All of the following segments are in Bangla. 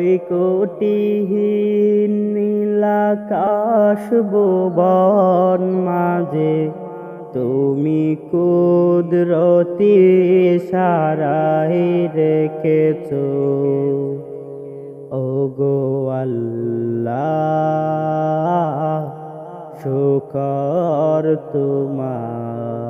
ওই কোটিহীন নীলাকাশ ভুবন মাঝে তুমি কুদরতি সারাই রেখেছ। ও গো আল্লাহ শুকর তোমার।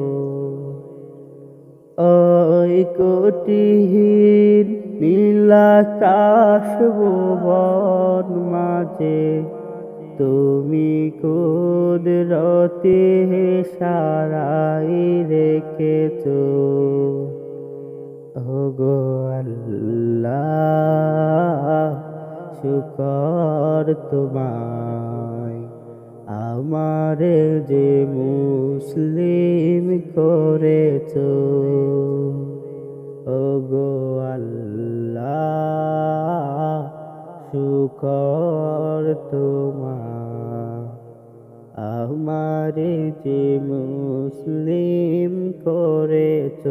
কোটিহীন নীলাকাশ ভুবন মাঝে, তুমি কুদরতে সারাই রেখেছ। ওগো আল্লাহ, শুকর তোমায়, আমারে যে মুসলিম করেছ। ওগো আল্লাহ শুকর তোমার। আমারে যে মুসলিম করেছ